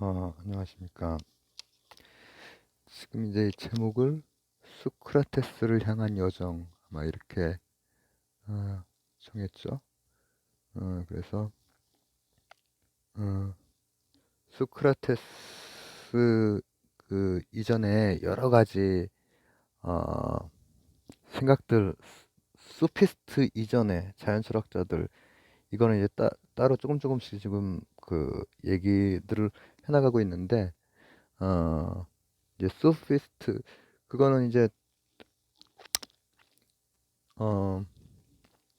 어, 안녕하십니까. 지금 이제 이 제목을 수크라테스를 향한 여정 아마 이렇게 어, 정했죠. 어, 그래서 어, 수크라테스 그 이전에 여러 가지 어, 생각들 소피스트 이전에 자연 철학자들 이거는 이제 따, 따로 조금 조금씩 지금 그 얘기들을 해나가고 있는데 어, 이제 소피스트 그거는 이제 어,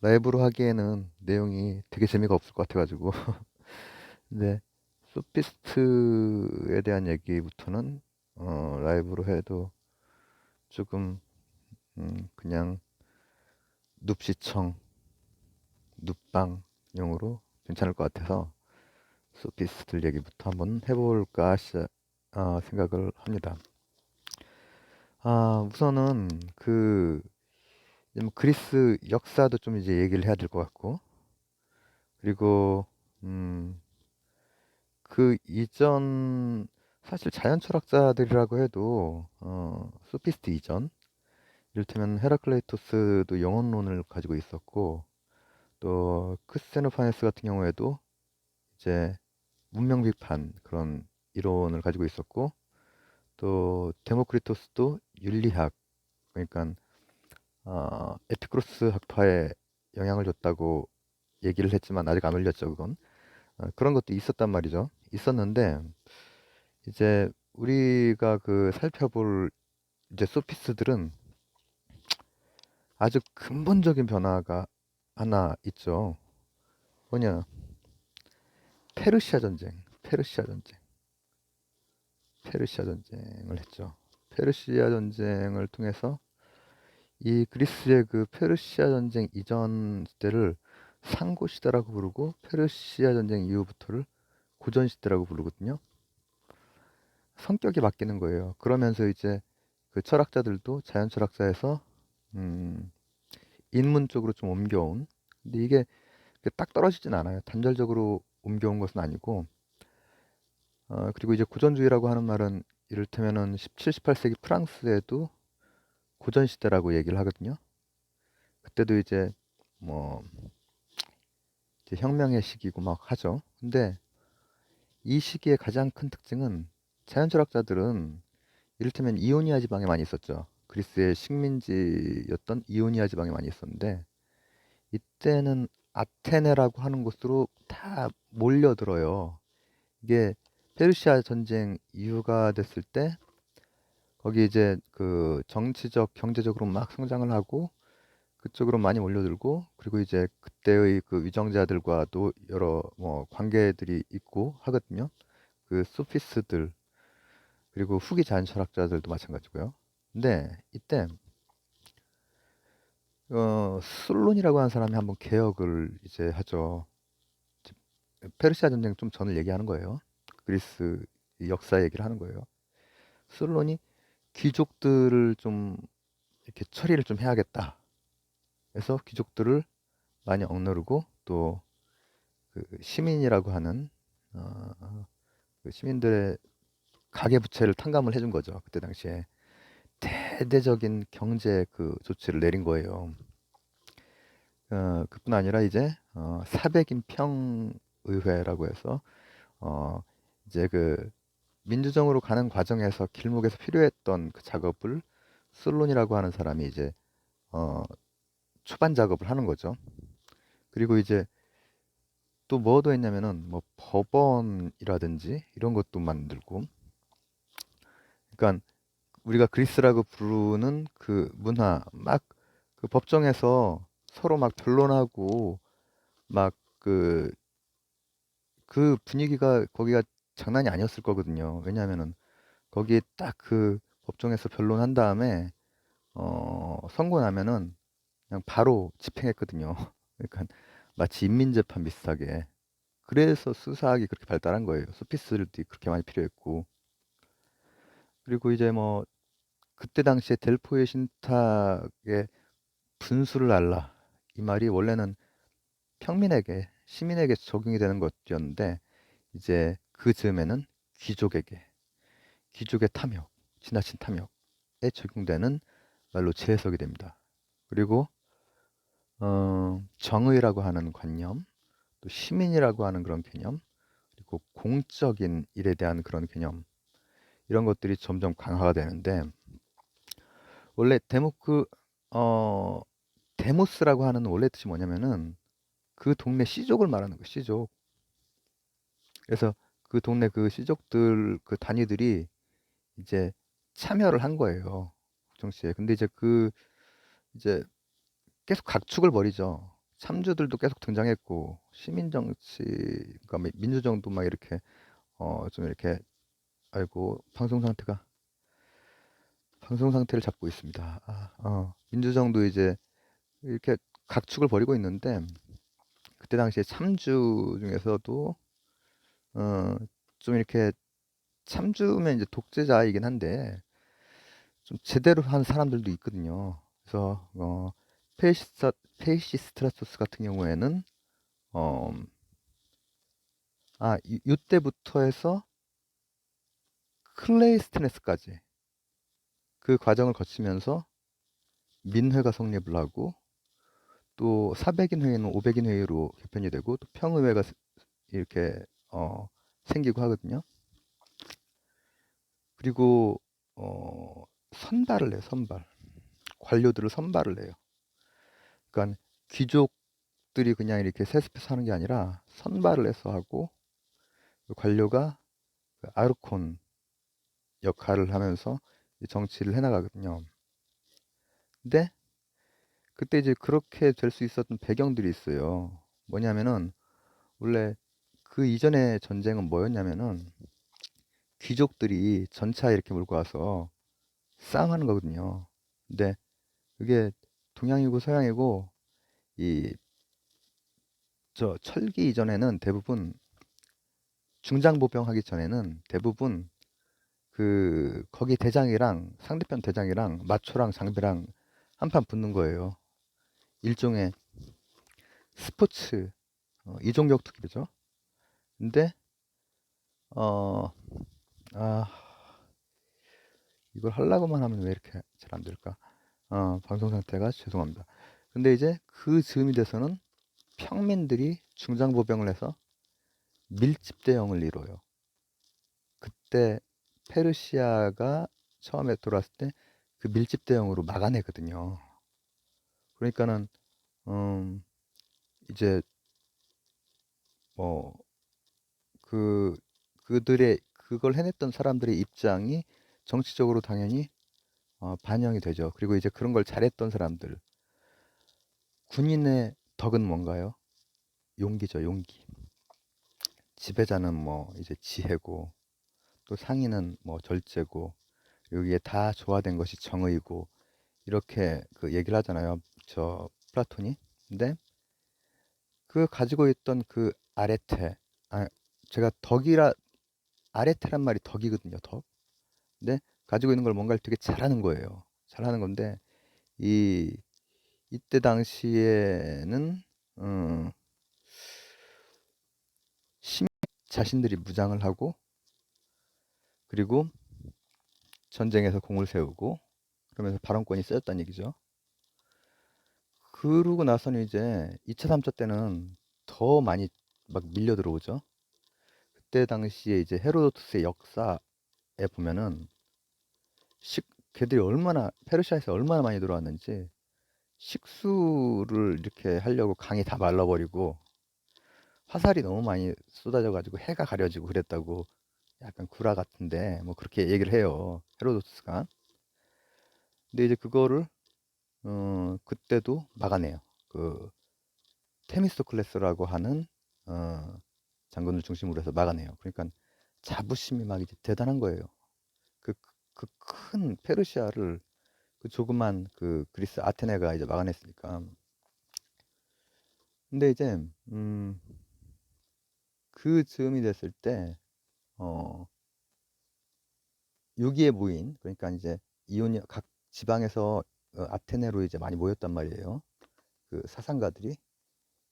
라이브로 하기에는 내용이 되게 재미가 없을 것 같아가지고. 근데 소피스트에 대한 얘기부터는 어, 라이브로 해도 조금 음, 그냥 눕시청 눕방용으로 괜찮을 것 같아서 소피스트들 얘기부터 한번 해볼까 시, 아, 생각을 합니다. 아, 우선은 그뭐 그리스 역사도 좀 이제 얘기를 해야 될 것 같고 그리고 음, 그 이전 사실 자연 철학자들이라고 해도 어, 소피스트 이전 이를테면 헤라클레이토스도 영혼론을 가지고 있었고 또 크세노파네스 같은 경우에도 이제 문명 비판 그런 이론을 가지고 있었고 또 데모크리토스도 윤리학 그러니까 어, 에피쿠로스 학파에 영향을 줬다고 얘기를 했지만 아직 안 올렸죠 그건. 어, 그런 것도 있었단 말이죠. 있었는데 이제 우리가 그 살펴볼 이제 소피스들은 아주 근본적인 변화가 하나 있죠. 뭐냐 페르시아 전쟁 페르시아 전쟁 페르시아 전쟁을 했죠. 페르시아 전쟁을 통해서 이 그리스의 그 페르시아 전쟁 이전 시대를 상고 시대라고 부르고 페르시아 전쟁 이후부터를 고전 시대라고 부르거든요. 성격이 바뀌는 거예요. 그러면서 이제 그 철학자들도 자연 철학자에서 음, 인문 쪽으로 좀 옮겨온. 근데 이게 딱 떨어지진 않아요. 단절적으로 옮겨온 것은 아니고 어, 그리고 이제 고전주의라고 하는 말은 이를테면은 17, 18세기 프랑스에도 고전 시대라고 얘기를 하거든요. 그때도 이제 뭐 이제 혁명의 시기고 막 하죠. 근데 이 시기의 가장 큰 특징은 자연 철학자들은 이를테면 이오니아 지방에 많이 있었죠. 그리스의 식민지였던 이오니아 지방에 많이 있었는데 이때는 아테네라고 하는 곳으로 다 몰려들어요. 이게 페르시아 전쟁 이후가 됐을 때 거기 이제 그 정치적 경제적으로 막 성장을 하고 그쪽으로 많이 몰려들고 그리고 이제 그때의 그 위정자들과도 여러 뭐 관계들이 있고 하거든요. 그 소피스들 그리고 후기 자연 철학자들도 마찬가지고요. 근데 이때 어, 술론이라고 하는 사람이 한번 개혁을 이제 하죠. 페르시아 전쟁 좀 전을 얘기하는 거예요. 그리스 역사 얘기를 하는 거예요. 솔론이 귀족들을 좀 이렇게 처리를 좀 해야겠다. 그래서 귀족들을 많이 억누르고 또 그 시민이라고 하는 어, 그 시민들의 가계 부채를 탕감을 해준 거죠. 그때 당시에 대대적인 경제 그 조치를 내린 거예요. 어, 그뿐 아니라 이제 어, 사백인 평 의회라고 해서 어, 이제 그 민주정으로 가는 과정에서 길목에서 필요했던 그 작업을 솔론이라고 하는 사람이 이제 어 초반 작업을 하는 거죠. 그리고 이제 또 뭐도 했냐면은 뭐 법원이라든지 이런 것도 만들고 그러니까 우리가 그리스라고 부르는 그 문화 막 그 법정에서 서로 막 변론하고 막 그 그 분위기가 거기가 장난이 아니었을 거거든요. 왜냐하면은 거기에 딱 그 법정에서 변론한 다음에 어, 선고 나면은 그냥 바로 집행했거든요. 그러니까 마치 인민 재판 비슷하게. 그래서 수사학이 그렇게 발달한 거예요. 소피스들도 그렇게 많이 필요했고. 그리고 이제 뭐 그때 당시에 델포의 신탁에 분수를 알라 이 말이 원래는 평민에게 시민에게 적용이 되는 것이었는데 이제 그 즈음에는 귀족에게 귀족의 탐욕, 지나친 탐욕에 적용되는 말로 재해석이 됩니다. 그리고 어, 정의라고 하는 관념, 또 시민이라고 하는 그런 개념, 그리고 공적인 일에 대한 그런 개념 이런 것들이 점점 강화가 되는데 원래 데모크 어 데모스라고 하는 원래 뜻이 뭐냐면은 그 동네 씨족을 말하는 거 씨족. 그래서 그 동네 그 씨족들 그 단위들이 이제 참여를 한 거예요. 국정시에. 근데 이제 그 이제 계속 각축을 벌이죠. 참주들도 계속 등장했고 시민 정치, 그러니까 뭐 민주정도 막 이렇게 어 좀 이렇게 아이고 방송 상태가 방송 상태를 잡고 있습니다. 아, 어, 민주정도 이제 이렇게 각축을 벌이고 있는데 그때 당시에 참주 중에서도 어, 좀 이렇게 참주면 이제 독재자이긴 한데 좀 제대로 한 사람들도 있거든요. 그래서 어, 페이시스트, 페이시스트라토스 같은 경우에는 어, 아, 이, 이때부터 해서 클레이스트네스까지 그 과정을 거치면서 민회가 성립을 하고 또 400인 회의는 500인 회의로 개편이 되고 또 평의회가 이렇게 어, 생기고 하거든요. 그리고 어, 선발을 해요. 선발. 관료들을 선발을 해요. 그러니까 귀족들이 그냥 이렇게 세습해서 하는 게 아니라 선발을 해서 하고 그 관료가 그 아르콘 역할을 하면서 정치를 해나가거든요. 근데 그때 이제 그렇게 될 수 있었던 배경들이 있어요. 뭐냐면은 원래 그 이전의 전쟁은 뭐였냐면은 귀족들이 전차에 이렇게 몰고 와서 싸움하는 거거든요. 근데 그게 동양이고 서양이고 이 저 철기 이전에는 대부분 중장보병 하기 전에는 대부분 그 거기 대장이랑 상대편 대장이랑 마초랑 장비랑 한판 붙는 거예요. 일종의 스포츠 어, 이종격 투기죠. 근데 어, 아 이걸 하려고만 하면 왜 이렇게 잘 안 될까? 어, 방송 상태가 죄송합니다. 근데 이제 그 즈음이 돼서는 평민들이 중장 보병을 해서 밀집 대형을 이뤄요. 그때 페르시아가 처음에 들어왔을 때 그 밀집 대형으로 막아내거든요. 그러니까는 음 이제 뭐 그 그들의 그걸 해냈던 사람들의 입장이 정치적으로 당연히 어, 반영이 되죠. 그리고 이제 그런 걸 잘했던 사람들 군인의 덕은 뭔가요? 용기죠, 용기. 지배자는 뭐 이제 지혜고 또 상인은 뭐 절제고 여기에 다 조화된 것이 정의고 이렇게 그 얘기를 하잖아요. 저 플라톤이. 근데 그 가지고 있던 그 아레테, 아 제가 덕이라 아레테란 말이 덕이거든요. 덕. 근데 가지고 있는 걸 뭔가를 되게 잘하는 거예요. 잘하는 건데 이 이때 당시에는 음, 자신들이 무장을 하고 그리고 전쟁에서 공을 세우고 그러면서 발언권이 쓰였다는 얘기죠. 그러고 나서는 이제 2차, 3차 때는 더 많이 막 밀려 들어오죠. 그때 당시에 이제 헤로도투스의 역사에 보면은 식 걔들이 얼마나 페르시아에서 얼마나 많이 들어왔는지 식수를 이렇게 하려고 강이 다 말라버리고 화살이 너무 많이 쏟아져 가지고 해가 가려지고 그랬다고 약간 구라 같은데 뭐 그렇게 얘기를 해요. 헤로도투스가. 근데 이제 그거를 어 그때도 막아내요. 그 테미스토클레스라고 하는 어 장군을 중심으로 해서 막아내요. 그러니까 자부심이 막 이제 대단한 거예요. 그 그큰 페르시아를 그 조그만 그 그리스 아테네가 이제 막아냈으니까. 근데 이제 음 그 즈음이 됐을 때 어, 여기에 모인 그러니까 이제 이오니아 각 지방에서 어, 아테네로 이제 많이 모였단 말이에요. 그 사상가들이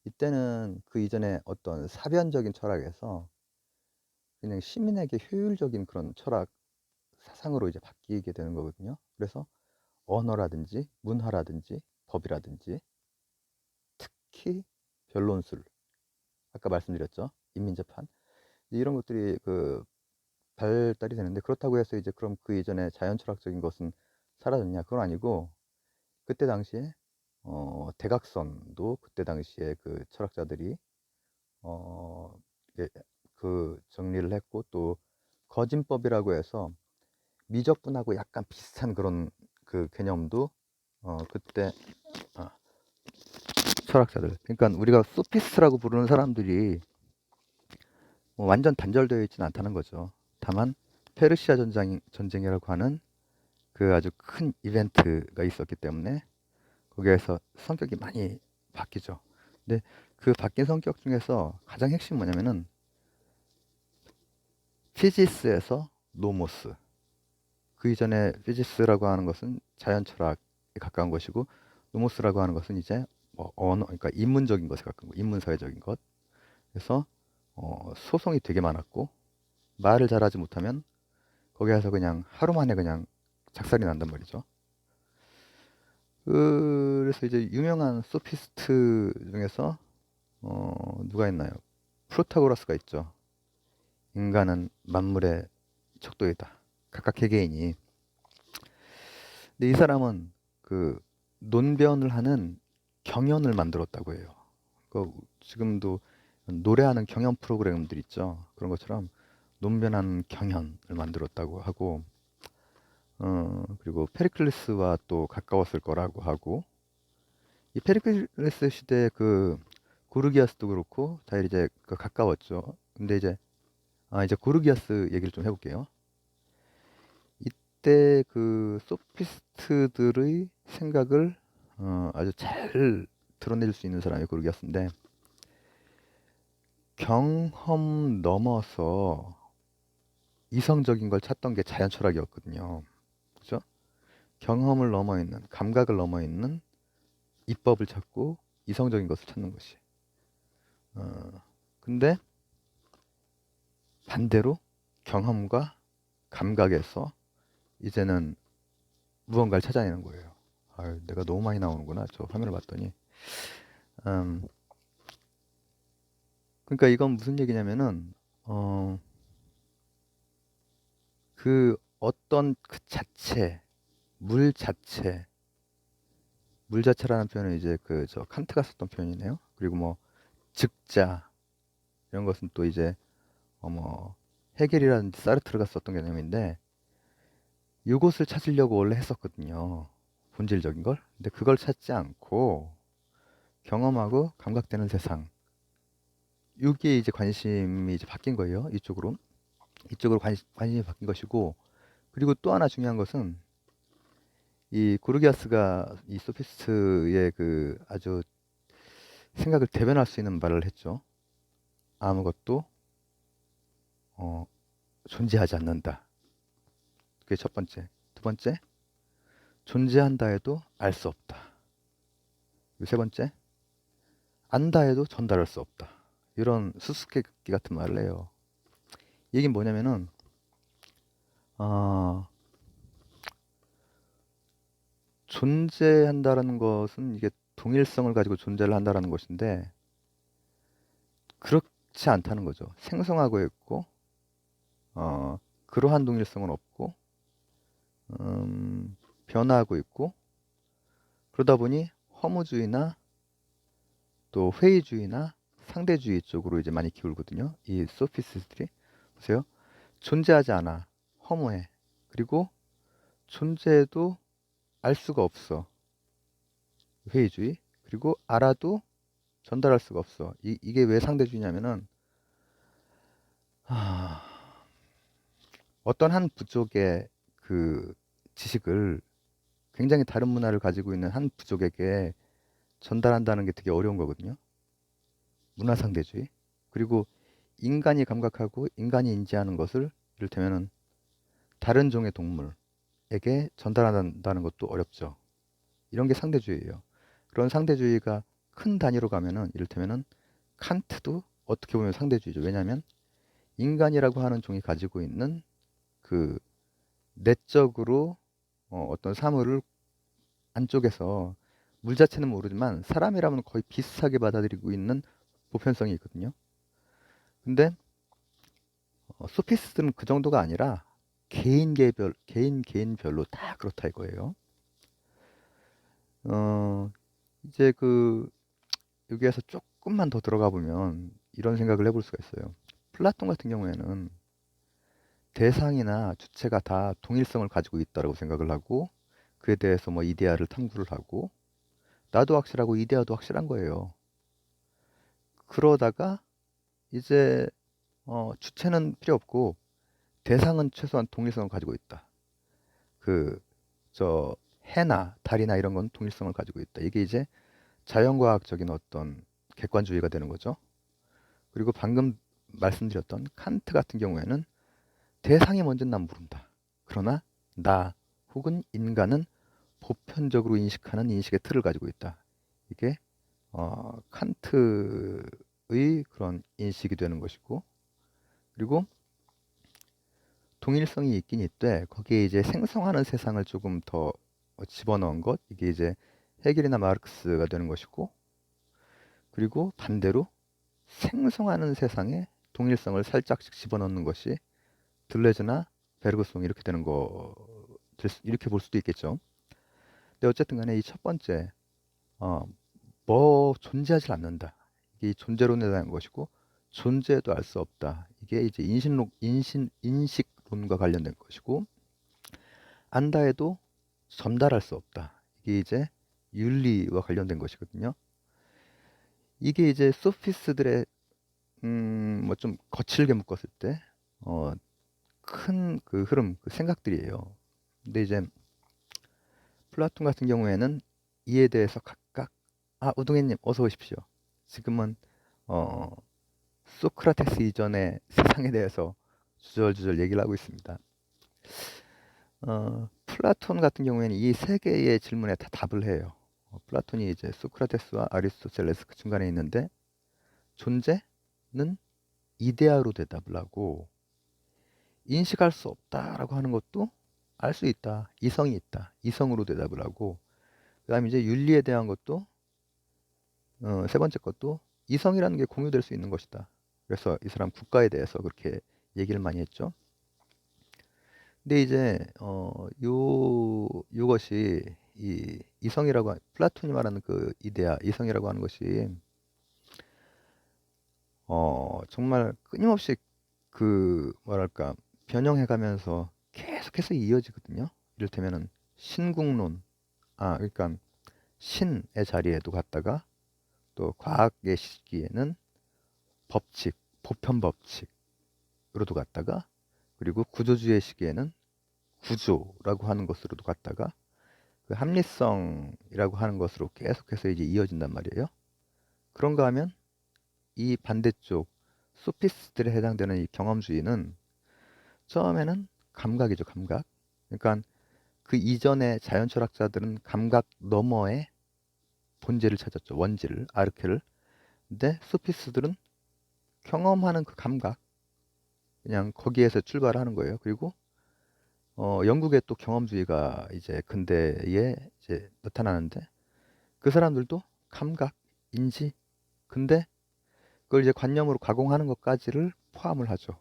이때는 그 이전에 어떤 사변적인 철학에서 그냥 시민에게 효율적인 그런 철학 사상으로 이제 바뀌게 되는 거거든요. 그래서 언어라든지 문화라든지 법이라든지 특히 변론술 아까 말씀드렸죠 인민재판 이런 것들이 그 발달이 되는데 그렇다고 해서 이제 그럼 그 이전에 자연 철학적인 것은 사라졌냐 그건 아니고 그때 당시에 어 대각선도 그때 당시에 그 철학자들이 어 이게 그 정리를 했고 또 거진법이라고 해서 미적분하고 약간 비슷한 그런 그 개념도 어 그때 아, 철학자들 그러니까 우리가 소피스트라고 부르는 사람들이 뭐 완전 단절되어 있지는 않다는 거죠. 다만 페르시아 전쟁 전쟁이라고 하는 그 아주 큰 이벤트가 있었기 때문에 거기에서 성격이 많이 바뀌죠. 근데 그 바뀐 성격 중에서 가장 핵심 뭐냐면은 피지스에서 노모스. 그 이전에 피지스라고 하는 것은 자연 철학에 가까운 것이고 노모스라고 하는 것은 이제 뭐 언어 그러니까 인문적인 것에 가까운 것, 인문 사회적인 것. 그래서 어, 소송이 되게 많았고 말을 잘하지 못하면 거기에서 그냥 하루 만에 그냥 작살이 난단 말이죠. 그래서 이제 유명한 소피스트 중에서 어, 누가 있나요? 프로타고라스가 있죠. 인간은 만물의 척도이다. 각각 개개인이. 근데 이 사람은 그 논변을 하는 경연을 만들었다고 해요. 그 지금도 노래하는 경연 프로그램들 있죠. 그런 것처럼 논변하는 경연을 만들었다고 하고, 어, 그리고 페리클레스와 또 가까웠을 거라고 하고, 이 페리클레스 시대 그 고르기아스도 그렇고 다 이제 그 가까웠죠. 근데 이제 아 이제 고르기아스 얘기를 좀 해볼게요. 이때 그 소피스트들의 생각을 어, 아주 잘 드러낼 수 있는 사람이 고르기아스인데 경험 넘어서 이성적인 걸 찾던 게 자연 철학이었거든요. 경험을 넘어 있는 감각을 넘어 있는 이법을 찾고 이성적인 것을 찾는 것이. 어, 근데 반대로 경험과 감각에서 이제는 무언가를 찾아내는 거예요. 아유, 내가 너무 많이 나오는구나. 저 화면을 봤더니. 음, 그러니까 이건 무슨 얘기냐면은, 어, 그 어떤 그 자체, 물 자체, 물 자체라는 표현은 이제 그 저 칸트가 썼던 표현이네요. 그리고 뭐 즉자 이런 것은 또 이제 어뭐 헤겔이라든지 사르트르가 썼던 개념인데 이것을 찾으려고 원래 했었거든요. 본질적인 걸. 근데 그걸 찾지 않고 경험하고 감각되는 세상. 여기에 이제 관심이 이제 바뀐 거예요. 이쪽으로. 이쪽으로 관심, 관심이 바뀐 것이고 그리고 또 하나 중요한 것은 이 고르기아스가 이 소피스트의 그 아주 생각을 대변할 수 있는 말을 했죠. 아무것도 어, 존재하지 않는다. 그게 첫 번째. 두 번째, 존재한다 해도 알 수 없다. 세 번째, 안다 해도 전달할 수 없다. 이런 수수께끼 같은 말을 해요. 이게 뭐냐면은, 어, 존재한다라는 것은 이게 동일성을 가지고 존재를 한다라는 것인데, 그렇지 않다는 거죠. 생성하고 있고, 어, 그러한 동일성은 없고, 음, 변화하고 있고, 그러다 보니 허무주의나 또 회의주의나 상대주의 쪽으로 이제 많이 기울거든요. 이 소피스트들이. 보세요. 존재하지 않아. 허무해. 그리고 존재해도 알 수가 없어. 회의주의. 그리고 알아도 전달할 수가 없어. 이, 이게 왜 상대주의냐면은, 하... 어떤 한 부족의 그 지식을 굉장히 다른 문화를 가지고 있는 한 부족에게 전달한다는 게 되게 어려운 거거든요. 문화 상대주의. 그리고 인간이 감각하고 인간이 인지하는 것을 이를테면은 다른 종의 동물 에게 전달한다는 것도 어렵죠. 이런 게 상대주의예요. 그런 상대주의가 큰 단위로 가면은 이를테면은 칸트도 어떻게 보면 상대주의죠. 왜냐하면 인간이라고 하는 종이 가지고 있는 그 내적으로 어, 어떤 사물을 안쪽에서 물 자체는 모르지만 사람이라면 거의 비슷하게 받아들이고 있는 보편성이 있거든요. 근데 어, 소피스트는 그 정도가 아니라 개인 개별 개인 개인별로 다 그렇다 이거예요. 어, 이제 그 여기에서 조금만 더 들어가 보면 이런 생각을 해볼 수가 있어요. 플라톤 같은 경우에는 대상이나 주체가 다 동일성을 가지고 있다고 생각을 하고 그에 대해서 뭐 이데아를 탐구를 하고 나도 확실하고 이데아도 확실한 거예요. 그러다가 이제 어, 주체는 필요 없고 대상은 최소한 동일성을 가지고 있다. 그 저 해나 달이나 이런 건 동일성을 가지고 있다. 이게 이제 자연과학적인 어떤 객관주의가 되는 거죠. 그리고 방금 말씀드렸던 칸트 같은 경우에는 대상이 먼저 난 모른다. 그러나 나 혹은 인간은 보편적으로 인식하는 인식의 틀을 가지고 있다. 이게 어, 칸트의 그런 인식이 되는 것이고 그리고 동일성이 있긴 있되 거기에 이제 생성하는 세상을 조금 더 집어넣은 것 이게 이제 헤겔이나 마르크스가 되는 것이고 그리고 반대로 생성하는 세상에 동일성을 살짝씩 집어넣는 것이 들레즈나 베르그송 이렇게 되는 거 이렇게 볼 수도 있겠죠. 근데 어쨌든 간에 이 첫 번째 어, 뭐 존재하지 않는다. 이게 존재론에 대한 것이고 존재도 알 수 없다. 이게 이제 인신론 인신 인식 론과 관련된 것이고 안다 해도 전달할 수 없다. 이게 이제 윤리와 관련된 것이거든요. 이게 이제 소피스들의 음, 뭐 좀 거칠게 묶었을 때, 어, 큰 그 흐름, 그 생각들이에요. 근데 이제 플라톤 같은 경우에는 이에 대해서 각각, 아, 우동해님, 어서 오십시오. 지금은, 어, 소크라테스 이전의 세상에 대해서 주절주절 얘기를 하고 있습니다. 어, 플라톤 같은 경우에는 이 세 개의 질문에 다 답을 해요. 어, 플라톤이 이제 소크라테스와 아리스토텔레스 그 중간에 있는데 존재는 이데아로 대답을 하고 인식할 수 없다라고 하는 것도 알 수 있다. 이성이 있다. 이성으로 대답을 하고 그다음에 이제 윤리에 대한 것도 어, 세 번째 것도 이성이라는 게 공유될 수 있는 것이다. 그래서 이 사람 국가에 대해서 그렇게 얘기를 많이 했죠. 근데 이제 어, 요 요것이 이 이성이라고 플라톤이 말하는 그 이데아 이성이라고 하는 것이 어 정말 끊임없이 그 뭐랄까 변형해 가면서 계속해서 이어지거든요. 이를테면은 신국론 아 그러니까 신의 자리에도 갔다가 또 과학의 시기에는 법칙 보편 법칙 으로도 갔다가 그리고 구조주의 시기에는 구조라고 하는 것으로도 갔다가 그 합리성이라고 하는 것으로 계속해서 이제 이어진단 말이에요. 그런가 하면 이 반대쪽 소피스트에 해당되는 이 경험주의는 처음에는 감각이죠, 감각. 그러니까 그 이전의 자연 철학자들은 감각 너머의 본질을 찾았죠, 원질을, 아르케를. 근데 소피스트들은 경험하는 그 감각, 그냥 거기에서 출발하는 거예요. 그리고 어, 영국의 또 경험주의가 이제 근대에 이제 나타나는데 그 사람들도 감각, 인지, 근데 그걸 이제 관념으로 가공하는 것까지를 포함을 하죠.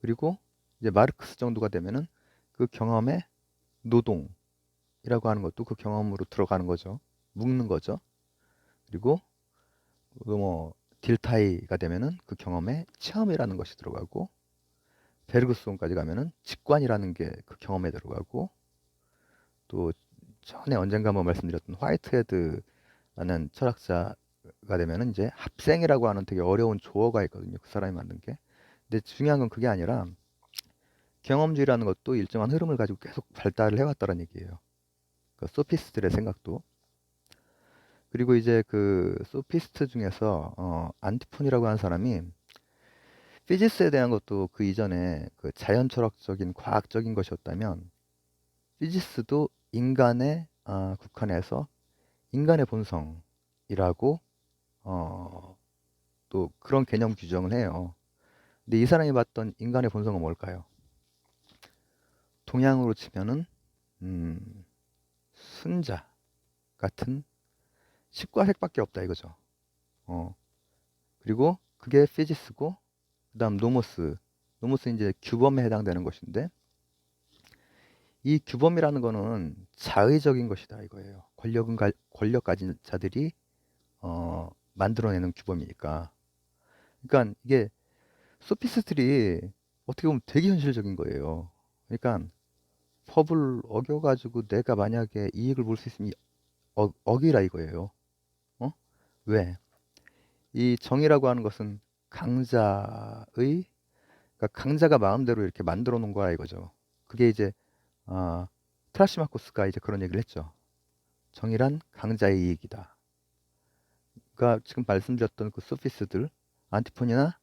그리고 이제 마르크스 정도가 되면은 그 경험의 노동이라고 하는 것도 그 경험으로 들어가는 거죠. 묶는 거죠. 그리고 뭐 딜타이가 되면은 그 경험에 체험이라는 것이 들어가고 베르그송까지 가면은 직관이라는 게 그 경험에 들어가고 또 전에 언젠가 한번 말씀드렸던 화이트헤드라는 철학자가 되면은 이제 합생이라고 하는 되게 어려운 조어가 있거든요. 그 사람이 만든 게. 근데 중요한 건 그게 아니라 경험주의라는 것도 일정한 흐름을 가지고 계속 발달을 해왔다는 얘기예요. 그 소피스트의 생각도. 그리고 이제 그 소피스트 중에서 어, 안티폰이라고 하는 사람이 피지스에 대한 것도 그 이전에 그 자연 철학적인 과학적인 것이었다면 피지스도 인간의 아, 국한에서 인간의 본성이라고 어, 또 그런 개념 규정을 해요. 근데 이 사람이 봤던 인간의 본성은 뭘까요? 동양으로 치면은 음, 순자 같은 식과 색밖에 없다 이거죠. 어. 그리고 그게 피지스고 그다음 노모스. 노모스 이제 규범에 해당되는 것인데 이 규범이라는 거는 자의적인 것이다 이거예요. 권력은 가, 권력 가진 자들이 어, 만들어내는 규범이니까. 그러니까 이게 소피스트들이 어떻게 보면 되게 현실적인 거예요. 그러니까 법을 어겨가지고 내가 만약에 이익을 볼 수 있으면 어, 어기라 이거예요. 어? 왜? 이 정의라고 하는 것은 강자의 그러니까 강자가 마음대로 이렇게 만들어 놓은 거야 이거죠. 그게 이제 아, 트라시마코스가 이제 그런 얘기를 했죠. 정의란 강자의 이익이다. 그러니까 지금 말씀드렸던 그 소피스들, 안티폰이나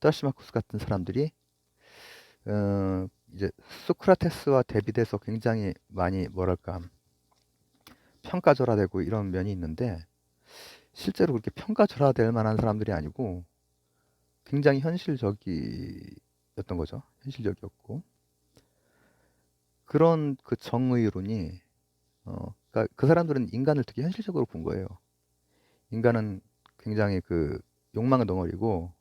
트라시마코스 같은 사람들이 어, 이제 소크라테스와 대비돼서 굉장히 많이 뭐랄까 평가절하되고 이런 면이 있는데 실제로 그렇게 평가절하 될 만한 사람들이 아니고 굉장히 현실적이었던 거죠. 현실적이었고 그런 그 정의론이 어, 그러니까 그 사람들은 인간을 되게 현실적으로 본 거예요. 인간은 굉장히 그 욕망의 덩어리고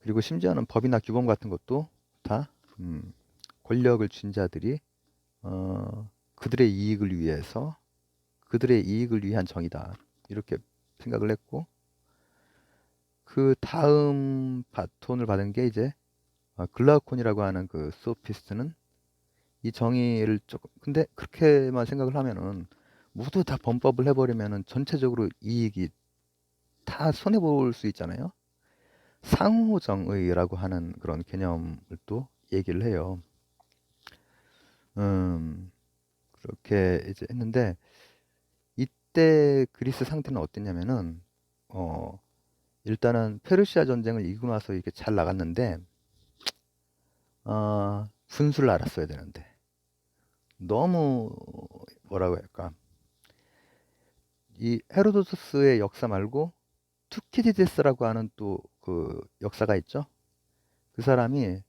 그리고 심지어는 법이나 규범 같은 것도 다 음, 권력을 쥔 자들이 어, 그들의 이익을 위해서 그들의 이익을 위한 정의다 이렇게 생각을 했고 그 다음 바톤을 받은 게 이제 어, 글라우콘이라고 하는 그 소피스트는 이 정의를 조금 근데 그렇게만 생각을 하면은 모두 다 범법을 해버리면은 전체적으로 이익이 다 손해 볼 수 있잖아요. 상호정의라고 하는 그런 개념을 또 얘기를 해요. 음, 그렇게 이제 했는데 이때 그리스 상태는 어땠냐면은 어 일단은 페르시아 전쟁을 이기고 나서 이게 잘 나갔는데 어 분수를 알았어야 되는데 너무 뭐라고 할까 이 헤로도토스의 역사 말고 투키디데스라고 하는 또 그 역사가 있죠. 그 사람이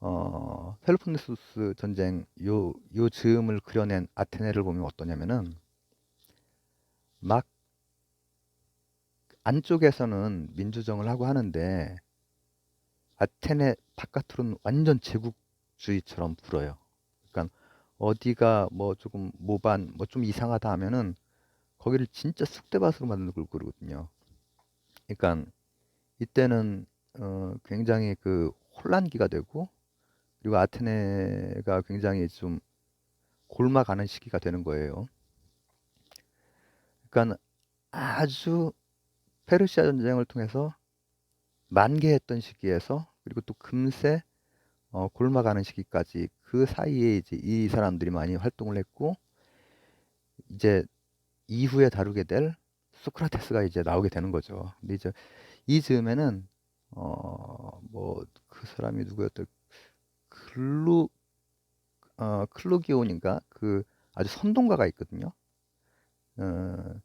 어 펠로폰네소스 전쟁 요 요 즈음을 그려낸 아테네를 보면 어떠냐면은 막 안쪽에서는 민주정을 하고 하는데 아테네 바깥으로는 완전 제국주의처럼 불어요. 그러니까 어디가 뭐 조금 모반 뭐 좀 이상하다 하면은 거기를 진짜 쑥대밭으로 걸 그러거든요. 그러니까 이때는 어 굉장히 그 혼란기가 되고 그리고 아테네가 굉장히 좀 골마가는 시기가 되는 거예요. 그러니까 아주 페르시아 전쟁을 통해서 만개했던 시기에서 그리고 또 금세 어, 골마가는 시기까지 그 사이에 이제 이 사람들이 많이 활동을 했고 이제 이후에 다루게 될 소크라테스가 이제 나오게 되는 거죠. 근데 이제 이 즈음에는 어 뭐 그 사람이 누구였던 클루 어 클루기온인가 그 아주 선동가가 있거든요. 어,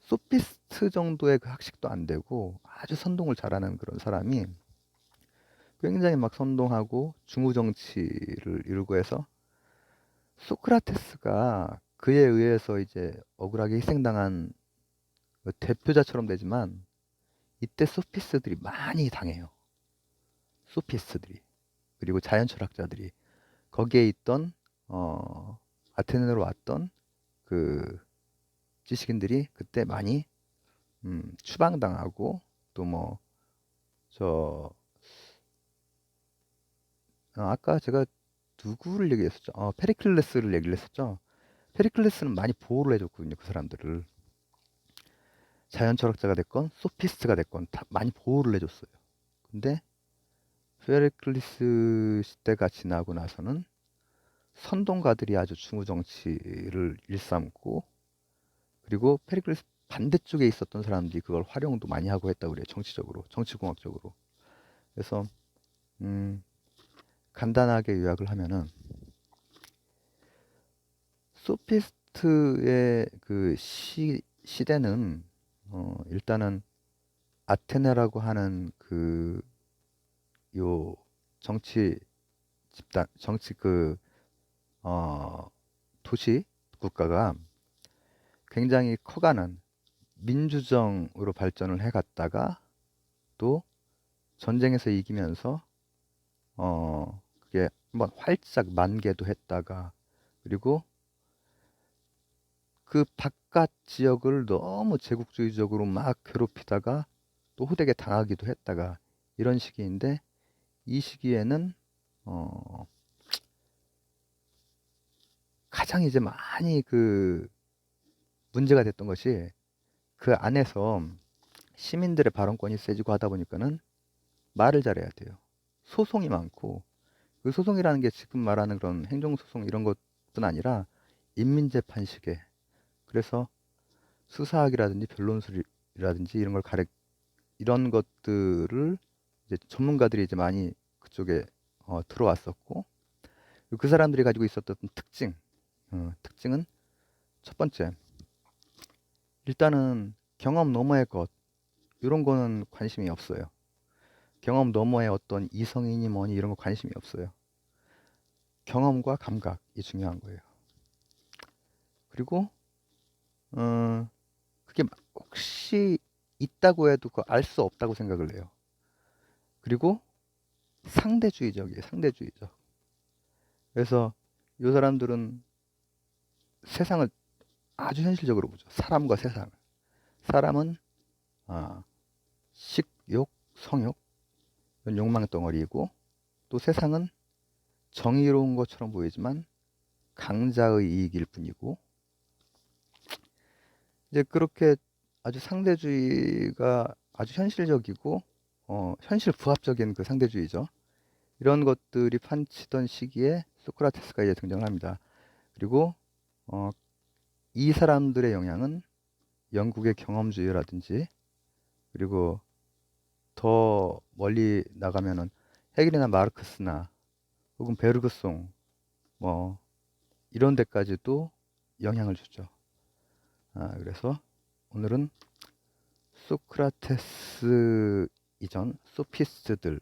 소피스트 정도의 그 학식도 안 되고 아주 선동을 잘하는 그런 사람이 굉장히 막 선동하고 중후 정치를 이루고 해서 소크라테스가 그에 의해서 이제 억울하게 희생당한 그 대표자처럼 되지만 이때 소피스트들이 많이 당해요. 소피스트들이 그리고 자연 철학자들이 거기에 있던 어, 아테네로 왔던 그 지식인들이 그때 많이 음, 추방당하고 또 뭐저 어, 아까 제가 누구를 얘기했었죠? 어, 페리클레스를 얘기를 했었죠. 페리클레스는 많이 보호를 해줬거든요. 그 사람들을 자연 철학자가 됐건 소피스트가 됐건 다 많이 보호를 해줬어요. 근데 페리클리스 시대가 지나고 나서는 선동가들이 아주 중후 정치를 일삼고 그리고 페리클리스 반대쪽에 있었던 사람들이 그걸 활용도 많이 하고 했다고 그래요. 정치적으로, 정치공학적으로. 그래서 음, 간단하게 요약을 하면은 소피스트의 그 시, 시대는 어, 일단은 아테네라고 하는 그 요 정치 집단 정치 그 어, 도시 국가가 굉장히 커가는 민주정으로 발전을 해갔다가 또 전쟁에서 이기면서 어 그게 한번 활짝 만개도 했다가 그리고 그 바깥 지역을 너무 제국주의적으로 막 괴롭히다가 또 호되게 당하기도 했다가 이런 시기인데 이 시기에는 어 가장 이제 많이 그 문제가 됐던 것이 그 안에서 시민들의 발언권이 세지고 하다 보니까는 말을 잘해야 돼요. 소송이 많고 그 소송이라는 게 지금 말하는 그런 행정소송 이런 것뿐 아니라 인민재판식에 그래서 수사학이라든지 변론술이라든지 이런 걸 가르 이런 것들을 이제 전문가들이 이제 많이 그쪽에 어, 들어왔었고 그 사람들이 가지고 있었던 특징 어, 특징은 첫 번째 일단은 경험 너머의 것 이런 거는 관심이 없어요. 경험 너머의 어떤 이성이니 뭐니 이런 거 관심이 없어요. 경험과 감각이 중요한 거예요. 그리고 어, 그게 혹시 있다고 해도 알수 없다고 생각을 해요. 그리고 상대주의적이에요. 상대주의적. 그래서 이 사람들은 세상을 아주 현실적으로 보죠. 사람과 세상을. 사람은 아, 식욕, 성욕, 욕망 덩어리이고 또 세상은 정의로운 것처럼 보이지만 강자의 이익일 뿐이고 이제 그렇게 아주 상대주의가 아주 현실적이고 어, 현실 부합적인 그 상대주의죠. 이런 것들이 판치던 시기에 소크라테스가 이제 등장을 합니다. 그리고 어, 이 사람들의 영향은 영국의 경험주의라든지 그리고 더 멀리 나가면은 헤겔이나 마르크스나 혹은 베르그송 뭐 이런 데까지도 영향을 주죠. 아, 그래서 오늘은 소크라테스 이전 소피스트들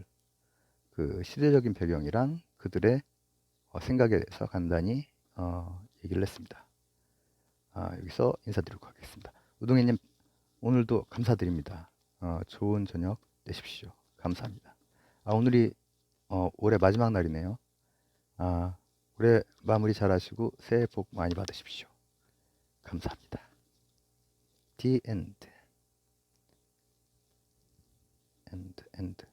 그 시대적인 배경이랑 그들의 어, 생각에 대해서 간단히 어, 얘기를 했습니다. 아, 여기서 인사드리도록 하겠습니다. 우동희님 오늘도 감사드립니다. 어, 좋은 저녁 되십시오. 감사합니다. 아, 오늘이 어, 올해 마지막 날이네요. 아, 올해 마무리 잘 하시고 새해 복 많이 받으십시오. 감사합니다. The end. end, end.